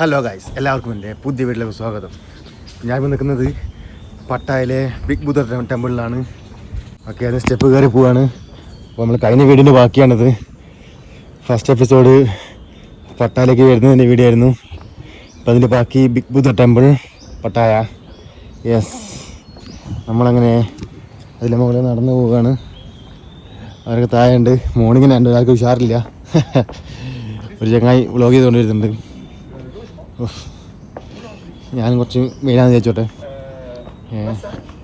Hello guys എല്ലാവർക്കും എന്റെ പുതിയ വീട്ടിലേക്ക് സ്വാഗതം. ഞാൻ ഇപ്പോൾ നിൽക്കുന്നത് പട്ടായിലെ ബിഗ് ബുദ്ധ ടെമ്പിളിലാണ്. ഓക്കെ അത് സ്റ്റെപ്പ് കയറി പോവാണ്. അപ്പോൾ നമ്മൾ കഴിഞ്ഞ വീടിന്റെ ബാക്കിയാണിത്. ഫസ്റ്റ് എപ്പിസോഡ് പട്ടായിലേക്ക് വരുന്നതിന്റെ വീഡിയോ ആയിരുന്നു. അപ്പോൾ അതിന്റെ ബാക്കി big Buddha temple Pattaya. Yes നമ്മളങ്ങനെ അതിലെ മുകളിൽ നടന്നു പോവുകയാണ് അവരൊക്കെ താഴെയുണ്ട്. മോർണിംഗ് എന്റെ ഒരാൾക്ക് ഉഷാറില്ല. ഒരു ചങ്ങായി വ്ളോഗ് ചെയ്തുകൊണ്ട് വരുന്നുണ്ട് ഉഫ്. ഞാൻ കുറച്ച് മെയിനാന്ന് ചോദിച്ചോട്ടെ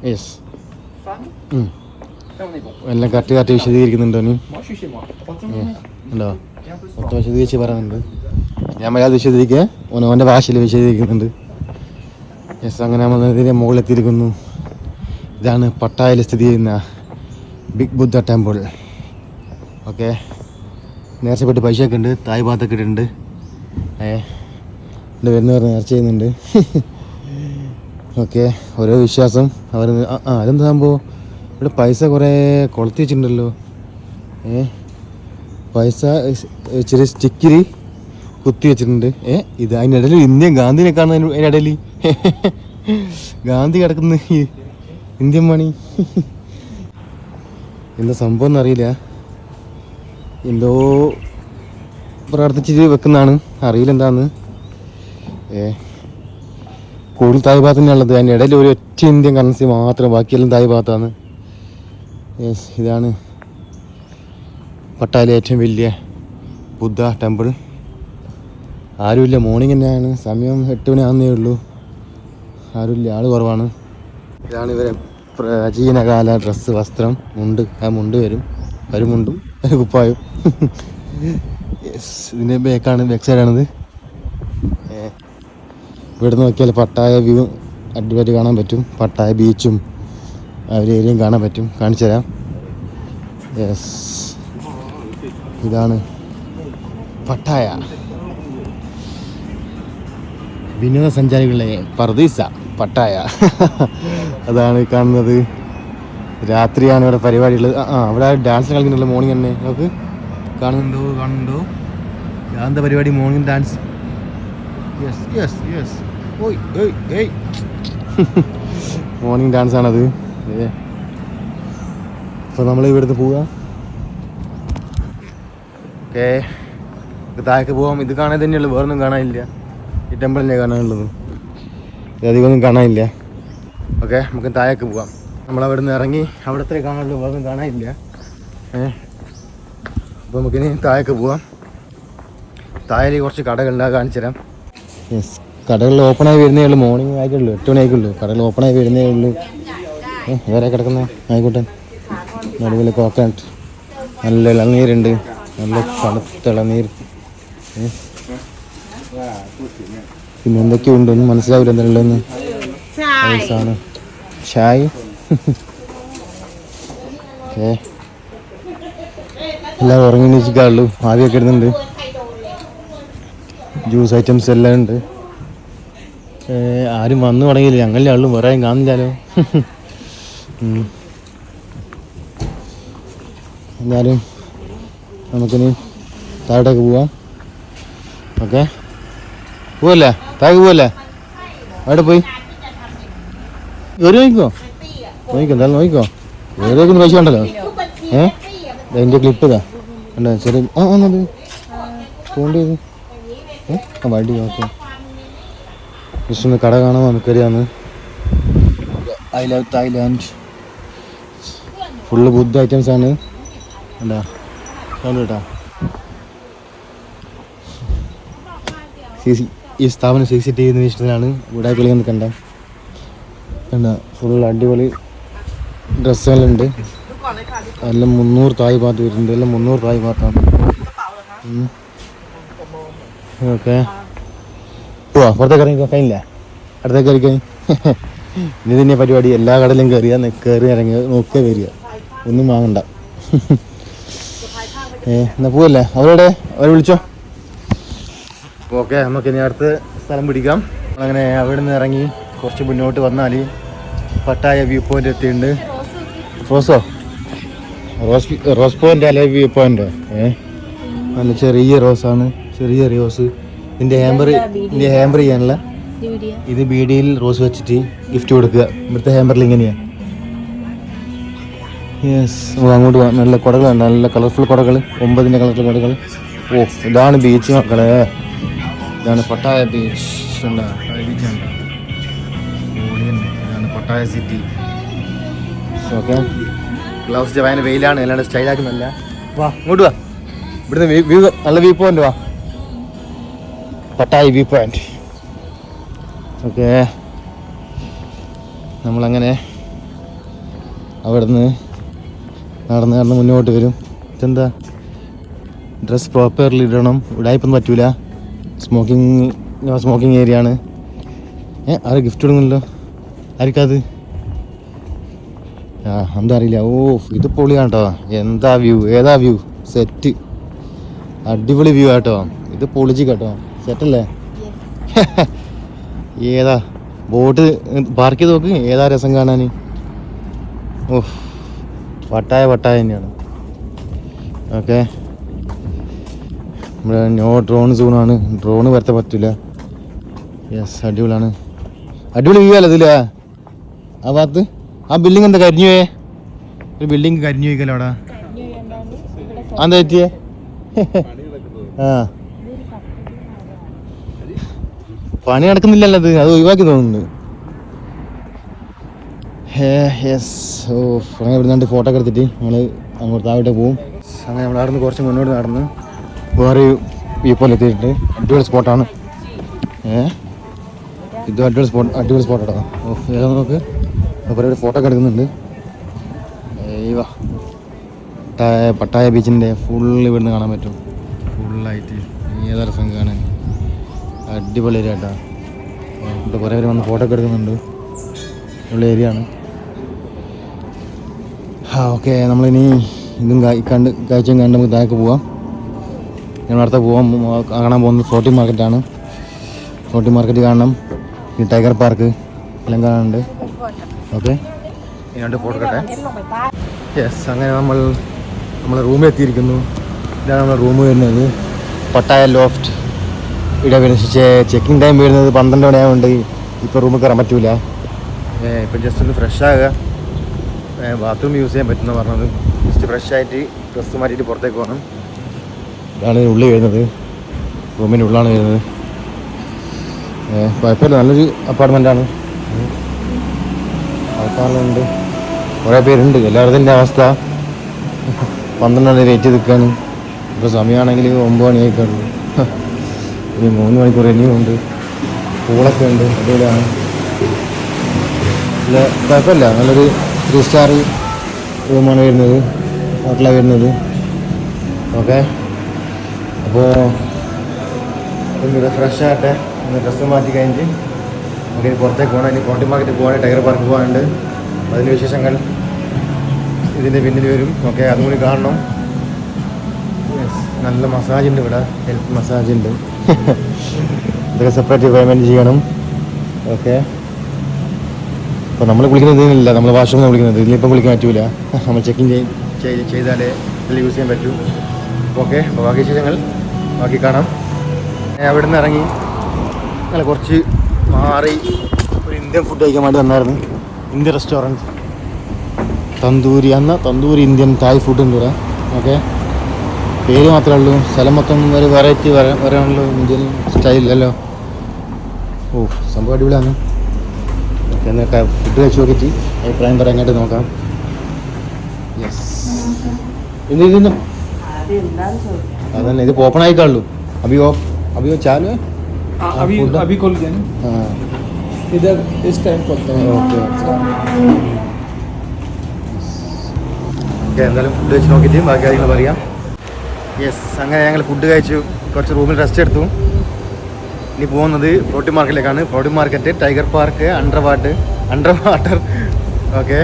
യെസ് എല്ലാം കറക്റ്റ് കറക്റ്റ് വിശദീകരിക്കുന്നുണ്ടോ നീ. ഉണ്ടോ? മൊത്തം വിശദീകരിച്ച് പറയുന്നുണ്ട് ഞാൻ മലയാളം വിശദീകരിക്കുക ഓനോന്റെ ഭാഷയിൽ വിശദീകരിക്കുന്നുണ്ട്. യെസ് അങ്ങനെ നമ്മൾ ഇതിന്റെ മുകളിലെത്തിയിരിക്കുന്നു. ഇതാണ് പട്ടായയിൽ സ്ഥിതി ചെയ്യുന്ന ബിഗ് ബുദ്ധ ടെമ്പിൾ. ഓക്കെ നേർച്ചപ്പെട്ട് പൈസയൊക്കെ ഉണ്ട്. തായ് ഭാഗത്തൊക്കെ ഇട്ടിട്ടുണ്ട്. ഏ പേരെന്ന് പറഞ്ഞ് നേർച്ച ചെയ്യുന്നുണ്ട്. ഓക്കെ ഓരോ വിശ്വാസം. അവർ ആ അതെന്താ സംഭവം? ഇവിടെ പൈസ കുറേ കൊളുത്തി വെച്ചിട്ടുണ്ടല്ലോ. ഏ? പൈസ ഇച്ചിരി ചെറിയ സ്റ്റിക്കിൽ കുത്തി വെച്ചിട്ടുണ്ട്. ഏ? ഇത് അതിന്റെ ഇടയിൽ ഇന്ത്യൻ ഗാന്ധിനെ കാണുന്ന അതിന്റെ ഇടയിൽ ഗാന്ധി കിടക്കുന്ന. Indian money. എന്താ സംഭവം എന്നറിയില്ല എന്തോ പ്രാർത്ഥിച്ചിട്ട് വെക്കുന്നതാണ്. അറിയില്ല എന്താന്ന്. ഏ കൂടുതൽ തായ് ഭാഗത്ത് തന്നെയാണുള്ളത് അതിന്റെ ഇടയിൽ ഒരു ഒറ്റ ഇന്ത്യൻ കറൻസി മാത്രം ബാക്കിയെല്ലാം തായ് ഭാഗത്താണ്. യെസ് ഇതാണ് പട്ടായിലെ ഏറ്റവും വലിയ ബുദ്ധ ടെമ്പിൾ. ആരുമില്ല മോർണിംഗ് തന്നെയാണ്. സമയം എട്ട് മണി ഉള്ളൂ. ആരുമില്ല ആൾ കുറവാണ്. ഇതാണ് ഇവരെ പ്രാചീനകാല ഡ്രസ്സ് വസ്ത്രം. മുണ്ട് ആ മുണ്ട് വരും. ഒരു മുണ്ടും കുപ്പായും. യെസ് ഇതിന്റെ ബാക്കാണ് ബാക്ക് സൈഡാണിത് ഇവിടെ നോക്കിയാൽ പട്ടായ വ്യൂ അടിപൊളി കാണാൻ പറ്റും. പട്ടായ ബീച്ചും ഒരു ഏരിയയും കാണാൻ പറ്റും. കാണിച്ചു തരാം. യെസ് ഇതാണ് പട്ടായ. വിനോദസഞ്ചാരികളെ പർദീസ പട്ടായ. അതാണ് കാണുന്നത്. രാത്രിയാണ് ഇവിടെ പരിപാടികൾ ആ അവിടെ ഡാൻസ് കളിക്കുന്നുണ്ടല്ലോ മോർണിംഗ് തന്നെ. നമുക്ക് കാണുന്നുണ്ടോ കാണുന്നുണ്ടോ? എന്താ പരിപാടി? Morning dance yes yes yes ഓയ് ഏയ് ഏയ് മോർണിംഗ് ഡാൻസ് ആണത്. അപ്പോൾ നമ്മൾ ഇവിടുന്ന് പോവുക ഓക്കേ. താഴേക്ക് പോവാം. ഇത് കാണാൻ തന്നെയുള്ളൂ. വേറൊന്നും കാണാനില്ല. ഈ ടെമ്പിളിനെ കാണാനുള്ളത്. അധികമൊന്നും കാണാനില്ല. ഓക്കെ നമുക്ക് താഴേക്ക് പോവാം. നമ്മൾ അവിടെ നിന്ന് ഇറങ്ങി അവിടത്തെ കാണാനുള്ളൂ വേറൊന്നും കാണാനില്ല. ഏഹ് അപ്പോൾ നമുക്കിനി താഴേക്ക് പോവാം. താഴെ കുറച്ച് കടകളുണ്ടാകാൻ കാണിച്ചു തരാം. യെസ് കടകളിൽ ഓപ്പണായി വരുന്നേ ഉള്ളൂ. മോർണിംഗ് ആയിട്ടുള്ളൂ. എട്ട് മണി ആയിട്ടുള്ളൂ കടകൾ ഓപ്പണായി വരുന്നേ ഉള്ളൂ. വേറെ കിടക്കുന്ന? ആയിക്കോട്ടെ. നടുവിൽ കോക്കനട്ട് നല്ല ഇളനീരുണ്ട്. നല്ല തണുത്ത ഇളനീർ? പിന്നെ എന്തൊക്കെയുണ്ട്? ഒന്നും മനസ്സിലാവില്ല എന്തെങ്കിലും ഐസാണ് ഷായ് ഏ? എല്ലാം ഉറങ്ങി നിൽക്കാറുള്ളൂ ആവിയൊക്കെ ഇടുന്നുണ്ട്. ജ്യൂസ് ഐറ്റംസ് എല്ലാം ഉണ്ട്. ആരും വന്നു തുടങ്ങിയില്ല. ഞങ്ങളുടെ ആളും വേറെ ആരും കാണുന്നില്ലല്ലോ. എന്നാലും നമുക്കിനി താഴോട്ടേക്ക് പോവാം. ഓക്കെ. പോവല്ലേ? താഴേക്ക് പോവല്ലേ? അവിടെ പോയി. ഒരു നോക്കിക്കോ. നോക്കിക്കോ എന്തായാലും നോക്കിക്കോ. വേറെ പൈസ ഉണ്ടല്ലോ ഏഹ് ദാ എന്റെ ക്ലിപ്പ് ഇതാ. ഉണ്ടോ ചെറിയ ആ ആ ചെയ്ത് ഏ ആ വണ്ടി നോക്കാം. ജസ്റ്റ് ഒന്ന് കട കാണാൻ നമുക്കറിയാന്ന്. I love Thailand full Buddha items ആണ്. എന്താ കേട്ടാ. സി സി ഈ സ്ഥാപനം സി സി ടി വി നിരീക്ഷണത്തിലാണ് ഇവിടെ കളി നിൽക്കണ്ട എന്താ ഫുൾ അടിപൊളി ഡ്രസ്സുകളുണ്ട് എല്ലാം മുന്നൂറ് തായ് പാത്ത് വരുന്നുണ്ട്. എല്ലാം മുന്നൂറ് തായ് ഭാഗത്താണ്. ഓക്കെ. പോവാ പുറത്തേക്ക് ഇറങ്ങിക്കോ ഫൈനില്ല അടുത്തേക്ക് ഇറങ്ങി ഇനി തന്നെ പരിപാടി. എല്ലാ കടലും കേറിയാ കയറി ഇറങ്ങി നോക്കിയാൽ വരിക. ഒന്നും വാങ്ങണ്ട. ഏ എന്നാ പോവല്ലേ? അവരോടെ? അവരെ വിളിച്ചോ? ഓക്കെ നമുക്ക് ഇനി അടുത്ത് സ്ഥലം പിടിക്കാം. അങ്ങനെ അവിടെ നിന്ന് ഇറങ്ങി കുറച്ച് മുന്നോട്ട് വന്നാൽ പട്ടായ വ്യൂ പോയിന്റ് എത്തിയിട്ടുണ്ട്. റോസോ? റോസ് റോസ് പോയിന്റ് അല്ലെ വ്യൂ പോയിന്റോ ഏ നല്ല ചെറിയ റോസാണ്. ചെറിയ റോസ് ഇതിന്റെ ഹാമ്പർ ഇതിന്റെ ഹാമ്പർ ചെയ്യാനുള്ള? ഇത് ബീഡിയിൽ റോസ് വെച്ചിട്ട് ഗിഫ്റ്റ് കൊടുക്കുക. ഇവിടുത്തെ ഹാമ്പറിൽ ഇങ്ങനെയാണ് യെസ് അങ്ങോട്ട് പോകാം നല്ല കുടകളുണ്ട് നല്ല കളർഫുൾ കുടകൾ ഒമ്പതിന്റെ കളർഫുൾ കുടകൾ ഓ ഇതാണ് ബീച്ച് മക്കളെ. ഇതാണ് പട്ടായ ബീച്ച് ഉണ്ട് ഉണ്ട് ഇതാണ് പട്ടായ സിറ്റി ഓക്കെ ഗ്ലൗസ് ഭയങ്കര വെയിലാണ്. അല്ലാണ്ട് സ്റ്റൈലാക്കുന്നല്ല വാ ഇങ്ങോട്ട് വാ. ഇവിടുന്ന് വ്യൂ നല്ല വ്യൂ പോയിന്റ് വാ. Pattaya view point okay. നമ്മളങ്ങനെ അവിടുന്ന് നടന്ന് നടന്ന് മുന്നോട്ട് വരും. ഇതെന്താ? ഡ്രസ്സ് പ്രോപ്പർലി ഇടണം. ഇടായ്പൊന്നും പറ്റൂല. സ്മോക്കിംഗ് സ്മോക്കിംഗ് ഏരിയ ആണ്. ഏ ആരും ഗിഫ്റ്റ് ഇടുന്നല്ലോ ആർക്കത്? ആ എന്താ അറിയില്ല ഓ ഇത് പൊളിയാണ് കേട്ടോ എന്താ വ്യൂ ഏതാ വ്യൂ സെറ്റ് അടിപൊളി വ്യൂ ആട്ടോ. ഇത് പൊളിച്ച് കേട്ടോ. സെറ്റല്ലേ? ഏതാ? ബോട്ട് പാർക്ക് ചെയ്ത് നോക്ക്. ഏതാ രസം കാണാൻ? ഓഹ് വട്ടായ വട്ടായ തന്നെയാണ്. ഓക്കെ. നമ്മുടെ നോ ഡ്രോൺ സൂണാണ് ഡ്രോൺ വരത്തെ പറ്റില്ല യെസ് അടിപൊളിയാണ്. അടിപൊളി വ്യൂ അല്ല ഇതില്ലേ ആ ഭാഗത്ത്? ആ ബിൽഡിംഗ് എന്താ? കരിഞ്ഞു പോയേ? ഒരു ബിൽഡിംഗ് കരിഞ്ഞു പോയിക്കല്ലോ അവിടെ. എന്താ പറ്റിയേ ആ. പണി നടക്കുന്നില്ലല്ലോ അത് അത് ഒഴിവാക്കി തോന്നുന്നുണ്ട് യെസ് ഓ അങ്ങനെ ഇവിടെ ഫോട്ടോ ഒക്കെ എടുത്തിട്ട് നമ്മൾ അങ്ങോട്ട് താഴോട്ട് പോവും. അങ്ങനെ നമ്മൾ അവിടെ നിന്ന് കുറച്ച് മുന്നോട്ട് നടന്ന് വേറെ ഈ പോലെ എത്തിയിട്ടുണ്ട്. അടിപൊളി സ്പോട്ടാണ് ഏ? ഇത് അടിപൊളി സ്പോട്ട് അടിപൊളി സ്പോട്ടാണ് ഓ ഏതാ നമുക്ക് അപ്പോൾ ഫോട്ടോ ഒക്കെ എടുക്കുന്നുണ്ട്. ഏയ്വാ പട്ടായ പട്ടായ ബീച്ചിന്റെ ഫുള്ള് ഇവിടുന്ന് കാണാൻ പറ്റും. ഫുള്ളായിട്ട് ഏതാ രസം കാണാൻ അടിപൊളി ഏരിയ കേട്ടോ ഇവിടെ കുറേ പേര് വന്ന് ഫോട്ടോ ഒക്കെ എടുക്കുന്നുണ്ട്. ഉള്ള ഏരിയ ആണ്. ആ ഓക്കെ നമ്മളിനി ഇതും കണ്ട് കാഴ്ചയും കണ്ട് നമുക്ക് താഴേക്ക് പോവാം. ഞങ്ങൾ അടുത്ത പോവാൻ കാണാൻ പോകുന്നത് ഫോർട്ടി മാർക്കറ്റാണ് ഫോർട്ടി മാർക്കറ്റ് കാണണം. ഈ ടൈഗർ പാർക്ക് എല്ലാം കാണാനുണ്ട്. ഓക്കെ ഇനിയുണ്ട് ഫോട്ടോ കട്ടെ യെസ് അങ്ങനെ നമ്മൾ നമ്മൾ റൂമിൽ എത്തിയിരിക്കുന്നു. ഇതാണ് നമ്മുടെ റൂം വരുന്നത്. പട്ടായ ലോഫ്റ്റ് ഇവിടെ വരുന്ന ചെക്കിംഗ് ടൈം വരുന്നത് പന്ത്രണ്ട് മണിയായതുകൊണ്ട് ഇപ്പോൾ റൂമിൽ കയറാൻ പറ്റൂല. ഇപ്പം ജസ്റ്റ് ഒന്ന് ഫ്രഷ് ആകുക ബാത്റൂം യൂസ് ചെയ്യാൻ പറ്റുന്ന പറഞ്ഞത്. ജസ്റ്റ് ഫ്രഷ് ആയിട്ട് ഡ്രസ്സ് മാറ്റിയിട്ട് പുറത്തേക്ക് പോകണം ഇതാണ് ഉള്ളിൽ വരുന്നത്. റൂമിന്റെ ഉള്ളാണ് വരുന്നത്. കുഴപ്പമില്ല. നല്ലൊരു അപ്പാർട്ട്മെന്റാണ് ആൾക്കാരുണ്ട് കുറേ പേരുണ്ട്. എല്ലാവരുടെ അവസ്ഥ. പന്ത്രണ്ട് മണി വെയിറ്റ് ചെയ്ത് നിൽക്കുകയാണ് ഇപ്പോൾ സമയമാണെങ്കിൽ ഒമ്പത് മണി ആയിക്കാണു ഇനി മൂന്ന് മണിക്കൂർ ഇനിയും ഉണ്ട്. പൂളൊക്കെ ഉണ്ട് അടിപൊളിയാണ് നല്ല കുഴപ്പമില്ല. നല്ലൊരു ത്രീ സ്റ്റാർ റൂമാണ് വരുന്നത്. ഹോട്ടലാണ് വരുന്നത്. ഓക്കെ അപ്പോൾ ഒന്ന് ഫ്രഷ് ആകട്ടെ. ഒന്ന് ഡ്രസ്സ് മാറ്റി കഴിഞ്ഞിട്ട് നമുക്ക് പുറത്തേക്ക് പോകണം ഇനി കോട്ടി മാർക്കറ്റ് പോകണം ടൈഗർ പാർക്ക് പോകാനുണ്ട് അതിന്റെ വിശേഷങ്ങൾ ഇതിന്റെ പിന്നിൽ വരും. ഓക്കെ അതും കൂടി കാണണം. നല്ല മസാജ് ഉണ്ട് ഇവിടെ. ഹെൽത്ത് മസാജ് ഉണ്ട്. ഇതൊക്കെ സെപ്പറേറ്റ് പേയ്മെന്റ് ചെയ്യണം. ഓക്കെ അപ്പോൾ നമ്മൾ കുളിക്കുന്നത് ഇതിനില്ല നമ്മൾ വാഷ്റൂമിൽ വിളിക്കുന്നത്. ഇതിലിപ്പം വിളിക്കാൻ പറ്റൂല. നമ്മൾ ചെക്കിങ് ചെയ്താലേ ഇതിൽ യൂസ് ചെയ്യാൻ പറ്റൂ. ഓക്കെ അപ്പോൾ ബാക്കി വിശേഷങ്ങൾ ബാക്കി കാണാം. അവിടെ നിന്ന് ഇറങ്ങി. അല്ല കുറച്ച് മാറി ഒരു ഇന്ത്യൻ ഫുഡ് കഴിക്കാൻ വേണ്ടി വന്നായിരുന്നു. ഇന്ത്യൻ റെസ്റ്റോറന്റ് തന്തൂരി അന്ന് തന്തൂരി ഇന്ത്യൻ തായ് ഫുഡ് ഉണ്ട് ഓക്കെ പേര് മാത്രമേ ഉള്ളൂ സ്ഥലം മൊത്തം ഒരു വെറൈറ്റി വരാനുള്ളൂ ഇന്ത്യൻ സ്റ്റൈലിലല്ലോ ഓ സംഭവം അടിപൊളിയാണ് ഓക്കെ എന്നിട്ട് ഫുഡ് കഴിച്ച് നോക്കിയിട്ട് അഭിപ്രായം പറയാനായിട്ട് നോക്കാം യെസ് ഇന്ന് ഇതിന്ന് അതന്നെ ഇത് ഓപ്പൺ ആയിക്കാളൂ അഭിയോ അഭിയോ ചാലു हाँ, अभी food? अभी खोल गया ना ആ इधर इस टाइम खोलते हैं ഓക്കെ ഓക്കെ എന്തായാലും ഫുഡ് കഴിച്ച് നോക്കിയിട്ട് ബാക്കി കാര്യങ്ങൾ പറയാം യെസ് അങ്ങനെ ഞങ്ങൾ ഫുഡ് കഴിച്ചു. കുറച്ച് റൂമിൽ റെസ്റ്റ് എടുത്തു. ഇനി പോകുന്നത് floating മാർക്കറ്റിലേക്കാണ് floating market tiger park under what under water okay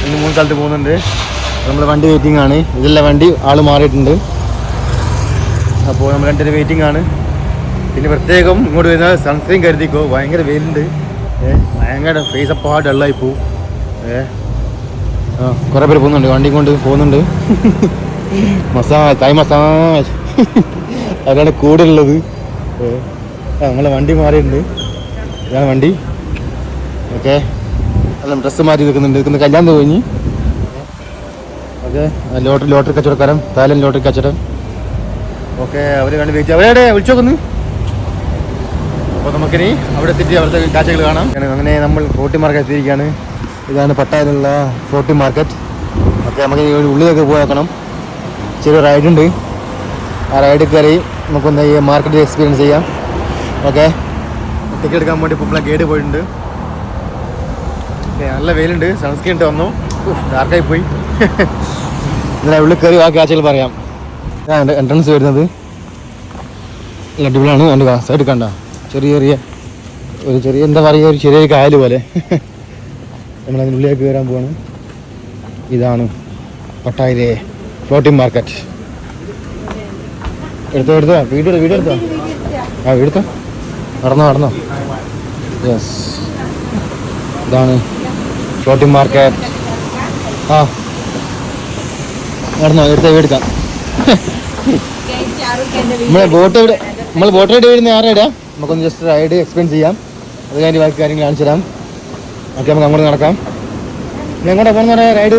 രണ്ട് മൂന്ന് സ്ഥലത്ത് പോകുന്നുണ്ട്. നമ്മൾ വണ്ടി വെയിറ്റിംഗ് ആണ്. ഇതല്ല വണ്ടി ആൾ മാറിയിട്ടുണ്ട്. അപ്പോൾ നമ്മൾ രണ്ടിന് വെയിറ്റിംഗ് ആണ്. പിന്നെ പ്രത്യേകം ഇങ്ങോട്ട് വരുന്ന സൺസ്ക്രീൻ കരുതിക്കോ. ഭയങ്കര വെയിലുണ്ട്. ഭയങ്കര ഫേസ് അപ്പാട് വെള്ളമായി പോവും. ഏ ആ കുറേ പേര് പോകുന്നുണ്ട്. വണ്ടി കൊണ്ട് പോകുന്നുണ്ട്. മസാജ് തായ് മസാജ് അതാണ് കൂടെ ഉള്ളത് ഞങ്ങളെ വണ്ടി മാറിയിട്ടുണ്ട്. ഇതാണ് വണ്ടി. ഓക്കെ. എല്ലാം ഡ്രസ്സ് മാറ്റി നിൽക്കുന്നുണ്ട്. നിൽക്കുന്ന കല്യാണം തോന്നി ഓക്കെ. ലോട്ടറി ലോട്ടറി കച്ചവടക്കാരൻ താലൻ ലോട്ടറി കച്ചവടം. ഓക്കെ അവർ കണ്ട് വെയിറ്റ് അവരെവിടെ? വിളിച്ചു നോക്കുന്നു അപ്പോൾ നമുക്കിനി അവിടെ എത്തിയിട്ട് അവിടുത്തെ കാഴ്ചകൾ കാണാം. അങ്ങനെ നമ്മൾ ഫോർട്ടി മാർക്കറ്റ് എത്തിയിരിക്കുകയാണ്. ഇതാണ് പട്ടായിലുള്ള ഫോർട്ടി മാർക്കറ്റ് ഓക്കെ നമുക്ക് ഉള്ളിലേക്ക് പോയി നോക്കണം ചെറിയ റൈഡ് ഉണ്ട്. ആ റൈഡ് കയറി നമുക്കൊന്ന് ഈ മാർക്കറ്റ് എക്സ്പീരിയൻസ് ചെയ്യാം. ഓക്കെ ടിക്കറ്റ് എടുക്കാൻ വേണ്ടി ഇപ്പോൾ ഗൈഡ് പോയിട്ടുണ്ട്. നല്ല വെയിലുണ്ട്. സൺസ്ക്രീൻ ഇട്ട് വന്നു. ഡാർക്കായി പോയി. അല്ല ഉള്ളിൽ കയറി ബാക്കി കാഴ്ചകൾ പറയാം. ഇതാണ് എൻട്രൻസ് വരുന്നത്. അടിപൊളിയാണ്. കണ്ടുക സൈഡ് കണ്ട. ചെറിയ ചെറിയ ഒരു ചെറിയ എന്താ പറയുക? ഒരു ചെറിയ കായൽ പോലെ. നമ്മൾ അതിനുള്ളിലേക്ക് കയറാൻ പോവാണ്. ഇതാണ് പട്ടായിലെ ഫ്ലോട്ടിംഗ് മാർക്കറ്റ് എടുത്തോ എടുത്തോ. വീട് വീട് എടുത്തോ. ആ എടുത്തോ. നടന്നോ നടന്നോ. യെസ് ഇതാണ് ഫ്ലോട്ടിംഗ് മാർക്കറ്റ് ആ. നടന്നോ എടുത്തോ വീടുക്കാം നമ്മളെ ബോട്ട് എവിടെ നമ്മൾ ബോട്ട് റൈഡ് വരുന്ന ആരാ ഇടാം നമുക്കൊന്ന് ജസ്റ്റ് റൈഡ് എക്സ്പ്ലെയിൻ ചെയ്യാം. അത് കഴിഞ്ഞ് ബാക്കി കാര്യങ്ങൾ കാണിച്ചു തരാം ഓക്കെ നമുക്ക് അങ്ങോട്ട് നടക്കാം. എങ്ങോട്ടാണ് എങ്ങോട്ടാ പോകുന്ന റൈഡ്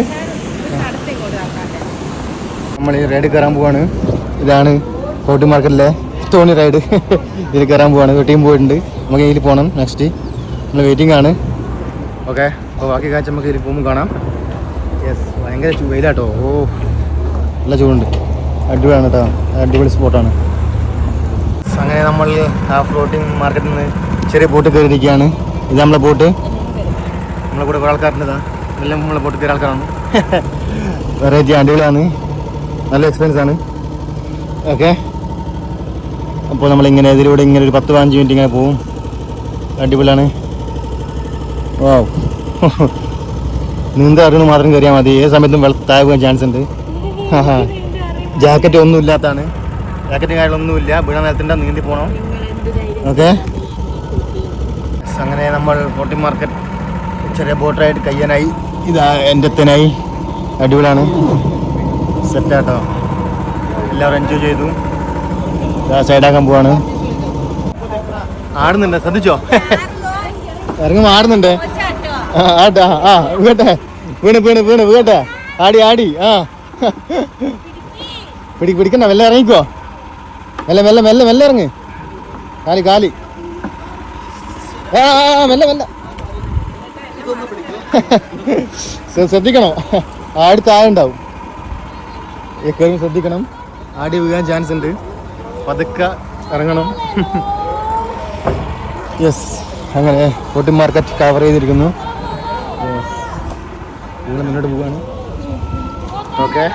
നമ്മൾ ഈ റൈഡ് കയറാൻ പോവാണ്. ഇതാണ് ഫോർട്ടി മാർക്കറ്റിലെ തോണി റൈഡ് ഇതിൽ കയറാൻ പോവാണ്. വെട്ടിയും പോയിട്ടുണ്ട്. നമുക്ക് ഇതിൽ പോകണം നെക്സ്റ്റ് നമ്മൾ വെയിറ്റിംഗ് ആണ്. ഓക്കെ അപ്പോൾ ബാക്കി കാഴ്ച നമുക്ക് ഇതിൽ പോകുമ്പോൾ കാണാം. യെസ് ഭയങ്കര വെയിലാട്ടോ. ഓ. നല്ല ചൂടുണ്ട്. അടിപൊളിയാണ് കേട്ടോ അടിപൊളി സ്പോട്ടാണ് അങ്ങനെ നമ്മൾ ആ ഫ്ലോട്ടിംഗ് മാർക്കറ്റിൽ നിന്ന് ചെറിയ ബോട്ട് കയറിയിരിക്കുകയാണ്. ഇത് നമ്മളെ ബോട്ട് നമ്മളെ കൂടെ കുറേ ആൾക്കാരുണ്ട് എല്ലാം നമ്മളെ ബോട്ട് കയറിയ ആൾക്കാരാണ്. വെറൈറ്റി അടിപൊളിയാണ്. നല്ല എക്സ്പീരിയൻസ് ആണ്. ഓക്കെ അപ്പോൾ നമ്മളിങ്ങനെ ഇതിലൂടെ ഇങ്ങനെ ഒരു പത്ത് പതിനഞ്ച് മിനിറ്റ് ഇങ്ങനെ പോവും. അടിപൊളിയാണ്. ഓ നീന്ത അറിയുന്ന മാത്രം കയറിയാൽ മതി. ഏത് സമയത്തും വെള്ള താഴെ പോകാൻ ചാൻസ് ഉണ്ട്. ജാക്കറ്റ് ഒന്നും ഇല്ലാത്തതാണ് ജാക്കറ്റ് കാര്യങ്ങളൊന്നുമില്ല വീണ നേരത്തിന്റെ നീന്തി പോകണം ഓക്കെ അങ്ങനെ നമ്മൾ ഫോർട്ടി മാർക്കറ്റ് ചെറിയ ബോട്ട് റൈഡ് കയ്യാനായി. ഇതാ എന്റെ അടിപൊളിയാണ്. സെറ്റാട്ടോ. എല്ലാവരും എൻജോയ് ചെയ്തു. സൈഡാക്കാൻ പോവാണ്. ആടുന്നുണ്ട്? ശ്രദ്ധിച്ചോ? ഇറങ്ങുമ്പോൾ ആടുന്നുണ്ട്? ആട്ടാ. ആ വീട്ടെ വീണ് വീണ് വീണ്. വീട്ടെ ആടി ആടി. ആ. പിടി പിടിക്കണ്ട. മെല്ലെ ഇറങ്ങിക്കോ. മെല്ലെ മെല്ലെ മെല്ലെ മെല്ലെ ഇറങ്ങ്. കാലി കാലി. ആ മെല്ലെ മെല്ലെ. ശ്രദ്ധിക്കണോ. ആടി താഴെ എപ്പോഴും ശ്രദ്ധിക്കണം. ആടി വീഴാൻ ചാൻസ് ഉണ്ട്. പതുക്കെ ഇറങ്ങണം. യെസ് അങ്ങനെ ഫോർട്ടി മാർക്കറ്റ് കവർ ചെയ്തിരിക്കുന്നു. നിങ്ങൾ മുന്നോട്ട് പോവാണ് ഓക്കെ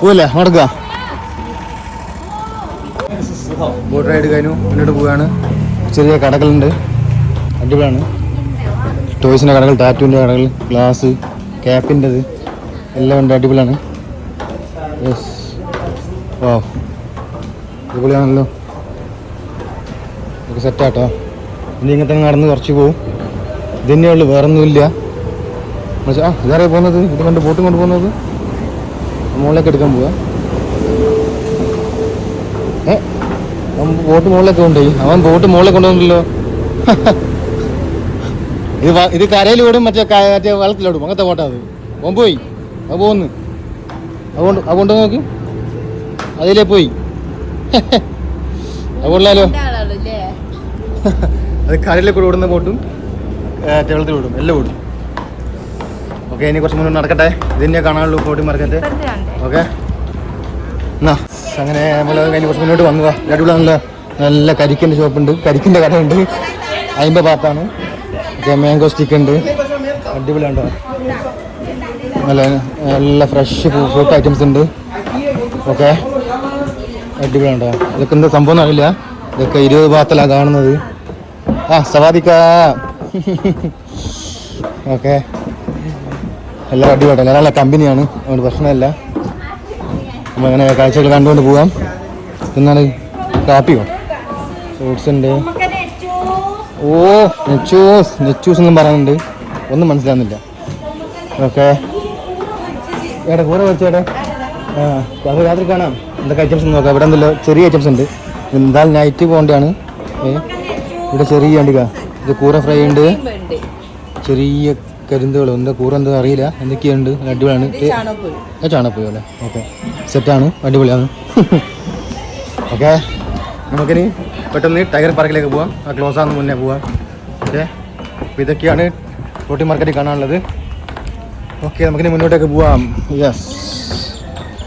പോവില്ലേ? നടക്കുക. ബോട്ട് റൈഡ് കഴിഞ്ഞു. മുന്നോട്ട് പോവുകയാണ്. ചെറിയ കടകളുണ്ട്. അടിപൊളിയാണ്. ടോയ്സിന്റെ കടകൾ ടാറ്റുവിന്റെ കടകൾ ഗ്ലാസ് ക്യാപ്പിന്റെത് എല്ലാം ഉണ്ട് അടിപൊളിയാണ്. യെസ് ഓ അടിപൊളിയാണല്ലോ. നമുക്ക് സെറ്റാട്ടോ ഇനി ഇങ്ങനത്തെ നടന്ന് കുറച്ച് പോവും. ഇത് ഉള്ളു വേറൊന്നുമില്ല. ആ ഇതാരേ പോകുന്നത്? ഇത് കണ്ട് ബോട്ടും കൊണ്ട് പോകുന്നത്? മുകളിലേക്ക് എടുക്കാൻ പോവാ. ഏ? ബോട്ട് മുകളിലേക്ക് കൊണ്ടുപോയി. അവൻ ബോട്ട് മുകളിലേക്ക് കൊണ്ടുപോകുന്നല്ലോ ഇത് ഇത് കരയിലോടും മറ്റേ മറ്റേ വെള്ളത്തിലോടും. അങ്ങനത്തെ ബോട്ടാ അത്. പോയി. അത് പോന്ന്. അതുകൊണ്ട് അതുകൊണ്ട് നോക്ക്. അതിലേ പോയി. അതുകൊള്ളാലോ അത് കടലിൽ കൂടെ ഓടുന്ന ബോട്ടും വെള്ളത്തിൽ ഓടും. എല്ലാം ഓടും. ഓക്കെ ഇനി കുറച്ച് മുന്നോട്ട് നടക്കട്ടെ. ഇതിനെ കാണാനുള്ളൂ ഫോർട്ടി മറക്കട്ടെ ഓക്കെ. എന്നാ അങ്ങനെ നമ്മൾ കഴിഞ്ഞ് കുറച്ച് മുന്നോട്ട് വന്നതാ. അടിപൊളി നല്ല നല്ല കരിക്കിന്റെ ഷോപ്പുണ്ട് കരിക്കിന്റെ കടയുണ്ട്. അതിന്റെ ഭാഗത്താണ് ഓക്കെ മാംഗോ സ്റ്റിക്ക് ഉണ്ട്. അടിപൊളിയുണ്ടോ നല്ല നല്ല ഫ്രഷ് ഫ്രൂട്ട് ഐറ്റംസ് ഉണ്ട്. ഓക്കെ അടിപൊളിയുണ്ടോ. ഇതൊക്കെ എന്താ സംഭവം അറിയില്ല. ഇതൊക്കെ ഇരുപത് ഭാഗത്തല്ല കാണുന്നത്. ആ സവാദിക്ക. ഓക്കെ എല്ലാം അടിപൊളി നല്ല കമ്പനിയാണ്. അതുകൊണ്ട് പ്രശ്നമല്ല. നമ്മൾ അങ്ങനെ കാഴ്ചകൾ കണ്ടുകൊണ്ട് പോകാം എന്നാണ് കാപ്പിയോ? ഫ്രൂട്ട്സ് ഉണ്ട്. ഓ നെച്ചൂസ്. നെച്ചൂസ് എന്നും പറയുന്നുണ്ട്. ഒന്നും മനസ്സിലാകുന്നില്ല ഓക്കെ ഏടാ കൂടെ വെച്ചേടാ ആ അത് രാത്രി കാണാം. എന്തൊക്കെ ഐറ്റംസ് നോക്കാം. ഇവിടെ എന്തല്ലോ ചെറിയ ഐറ്റംസ് ഉണ്ട്. എന്തായാലും നൈറ്റ് പോകേണ്ടതാണ്. ഏ ഇവിടെ ചെറിയ കണ്ടിക ഇത് കൂറ ഫ്രൈ ഉണ്ട്. ചെറിയ കരിന്തുകൾ. എന്താ കൂറ എന്താ അറിയില്ല. എന്തൊക്കെയുണ്ട്? അടിപൊളിയാണ്. ചാണപ്പൂ അല്ലേ? ഓക്കെ. സെറ്റാണ് അടിപൊളിയാണ്. ഓക്കെ. നമുക്കിനി പെട്ടെന്ന് ടൈഗർ പാർക്കിലേക്ക് പോവാം. ആ ക്ലോസ് ആകുന്ന മുന്നേ പോവാം. ഓക്കെ. അപ്പോൾ ഇതൊക്കെയാണ് ഫ്ലോട്ടിംഗ് മാർക്കറ്റിൽ കാണാനുള്ളത്. ഓക്കെ നമുക്കിനി മുന്നോട്ടേക്ക് പോവാം. യെസ്